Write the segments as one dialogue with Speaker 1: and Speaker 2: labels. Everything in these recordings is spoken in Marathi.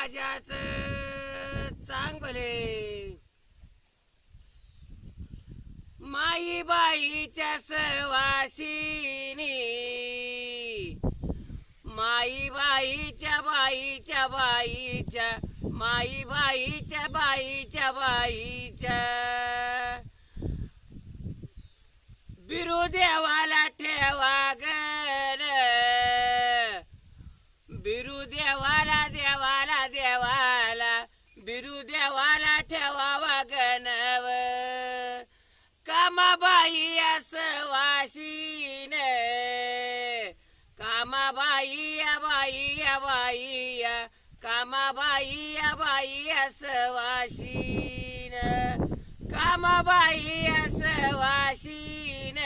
Speaker 1: राजाच चांगले. माई बाईच्या सवाशिनी माई बाईच्या बाईच्या बाईच्या माई बाईच्या बाईच्या बाईच्या. बिरुदेवाला देवाला ठेवा गर बिरू देवाला देवाला देवाला बिरू देवाला ठेवावा गणव. कामाबाई अस वाशीन. कामाबाई या बाई या बाई या. कामाबाई या बाई अस वाशीन. कामाबाई अस वाशीन.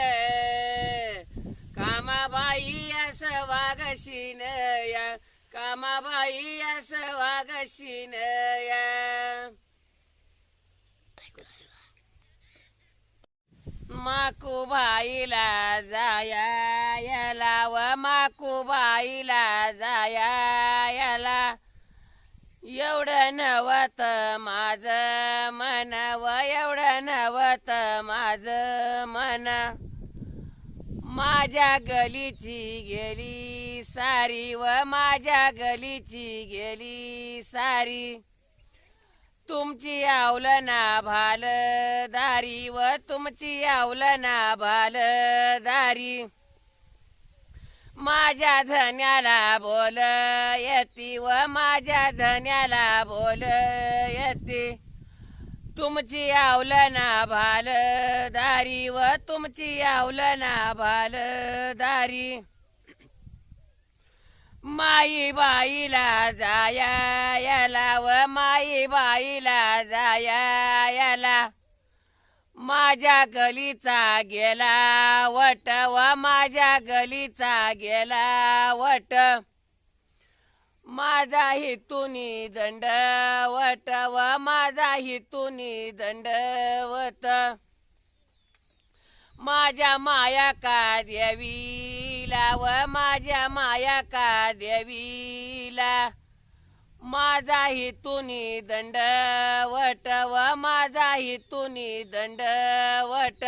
Speaker 1: कामाबाई असं वागशीन या. कामाबाई असं वागशीन या माकूबाईला जाया याला व माकूबाईला जाया याला एवढं नवत माझ मन एवढं नवत माझ माझ्या गलीची गेली सारी व माझ्या गलीची गेली सारी. तुमची आवलना भाल दारी व तुमची आवलना भाल दारी माझ्या धन्याला बोल येती व माझ्या धन्याला बोल येते तुमची आवलना भाल दारी व तुमची आवलना भाल दारी. माई बाईला जाया याला व माई बाईला जाया याला माझ्या गलीचा गेला वट व माझ्या गलीचा गेला वट. माझा हितुनी दंडवट व माझा हितुनी दंडवत माझ्या माया का देवीला व माझ्या माया का देवीला माझा हितुनी दंडवट व माझा हितुनी दंडवट